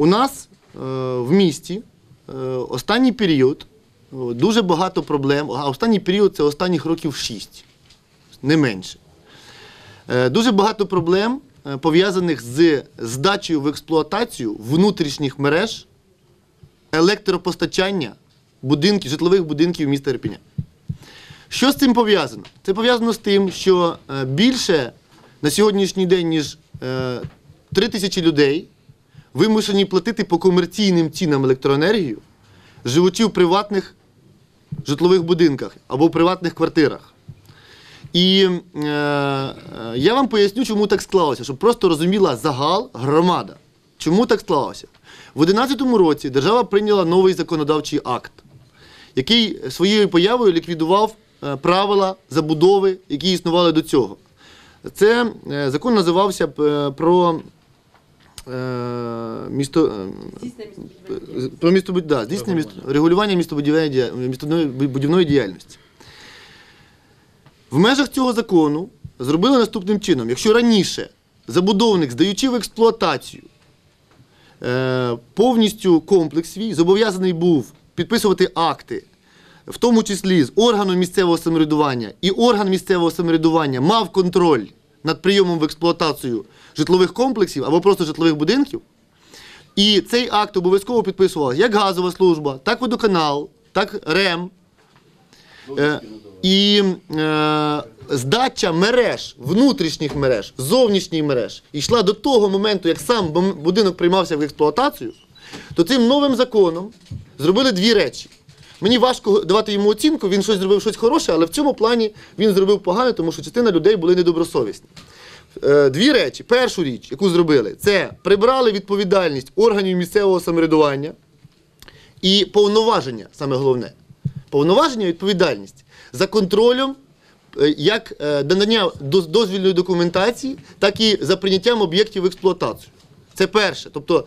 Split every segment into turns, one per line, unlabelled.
У нас е, в місті е, останній період е, дуже багато проблем, а останній період це останніх років 6, не менше. Дуже багато проблем пов'язаних з здачею в експлуатацію внутрішніх мереж електропостачання будинків, житлових будинків міста Ірпеня. Що з цим пов'язано? Це пов'язано з тим, що більше на сьогоднішній день, ніж е, 3 тисячі людей вимушені платити по комерційним цінам електроенергію, живучи в приватних житлових будинках або в приватних квартирах. І е, е, я вам поясню, чому так склалося, щоб просто розуміла загал громада. Чому так склалося? В 2011 році держава прийняла новий законодавчий акт, який своєю появою ліквідував е, правила забудови, які існували до цього. Це е, закон називався е, про місто. е, Про містобуд... да, здійснення місто... регулювання містобудівної будівної діяльності. В межах цього закону зробили наступним чином: якщо раніше забудовник, здаючи в експлуатацію е, повністю комплекс свій, зобов'язаний був підписувати акти, в тому числі з органом місцевого самоврядування, і орган місцевого самоврядування мав контроль над прийомом в експлуатацію житлових комплексів або просто житлових будинків. І цей акт обов'язково підписувала як газова служба, так водоканал, так РЕМ. Е, і е, здача мереж, внутрішніх мереж, зовнішніх мереж йшла до того моменту, як сам будинок приймався в експлуатацію, то цим новим законом зробили дві речі. Мені важко давати йому оцінку, він щось зробив щось хороше, але в цьому плані він зробив погано, тому що частина людей були недобросовісні. Е, Дві речі. Першу річ, яку зробили, це прибрали відповідальність органів місцевого самоврядування і повноваження, саме головне. Повноваження і відповідальність за контролем е, як е, надання дозвільної документації, так і за прийняттям об'єктів в експлуатацію. Це перше. Тобто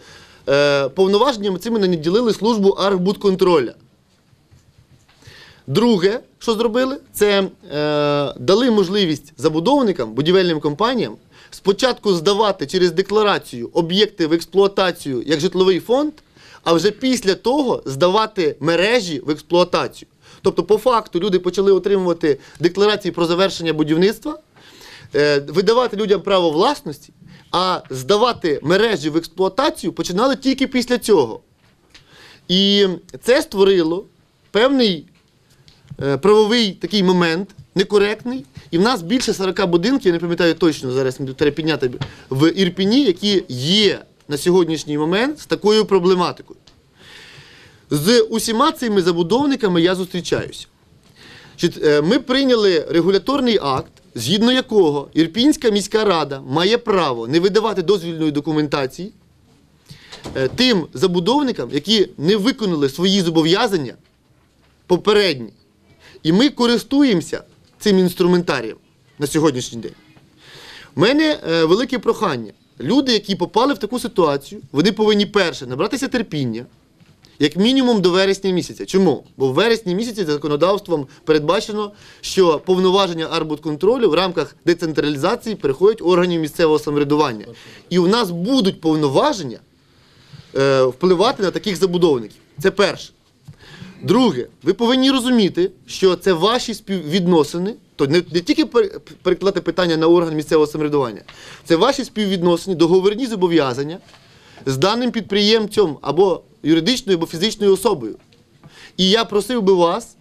повноваженнями цими наділили службу архбудконтроля. Друге, що зробили, це е, дали можливість забудовникам, будівельним компаніям спочатку здавати через декларацію об'єкти в експлуатацію як житловий фонд, а вже після того здавати мережі в експлуатацію. Тобто, по факту, люди почали отримувати декларації про завершення будівництва, е, видавати людям право власності, а здавати мережі в експлуатацію починали тільки після цього. І це створило певний правовий такий момент, некоректний. І в нас більше 40 будинків, я не пам'ятаю точно, зараз треба підняти в Ірпіні, які є на сьогоднішній момент з такою проблематикою. З усіма цими забудовниками я зустрічаюся. Е, Ми прийняли регуляторний акт, згідно якого Ірпінська міська рада має право не видавати дозвільної документації е, тим забудовникам, які не виконали свої зобов'язання попередні. І ми користуємося цим інструментарієм на сьогоднішній день. У мене е, велике прохання. Люди, які попали в таку ситуацію, вони повинні перше набратися терпіння, як мінімум до вересня місяця. Чому? Бо в вересні місяці законодавством передбачено, що повноваження арбудконтролю в рамках децентралізації переходять органів місцевого самоврядування. І у нас будуть повноваження е, впливати на таких забудовників. Це перше. Друге, ви повинні розуміти, що це ваші співвідносини, то не, не тільки пер- перекладати питання на орган місцевого самоврядування, це ваші співвідносини, договірні зобов'язання з даним підприємцем або юридичною або фізичною особою. І я просив би вас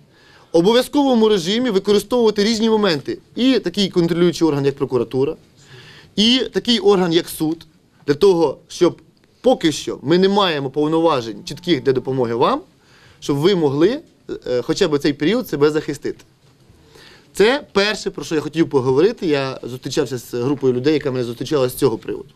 в обов'язковому режимі використовувати різні моменти. І такий контролюючий орган, як прокуратура, і такий орган, як суд, для того, щоб поки що ми не маємо повноважень чітких для допомоги вам, щоб ви могли е, хоча б цей період себе захистити. Це перше, про що я хотів поговорити. Я зустрічався з групою людей, яка мене зустрічала з цього приводу.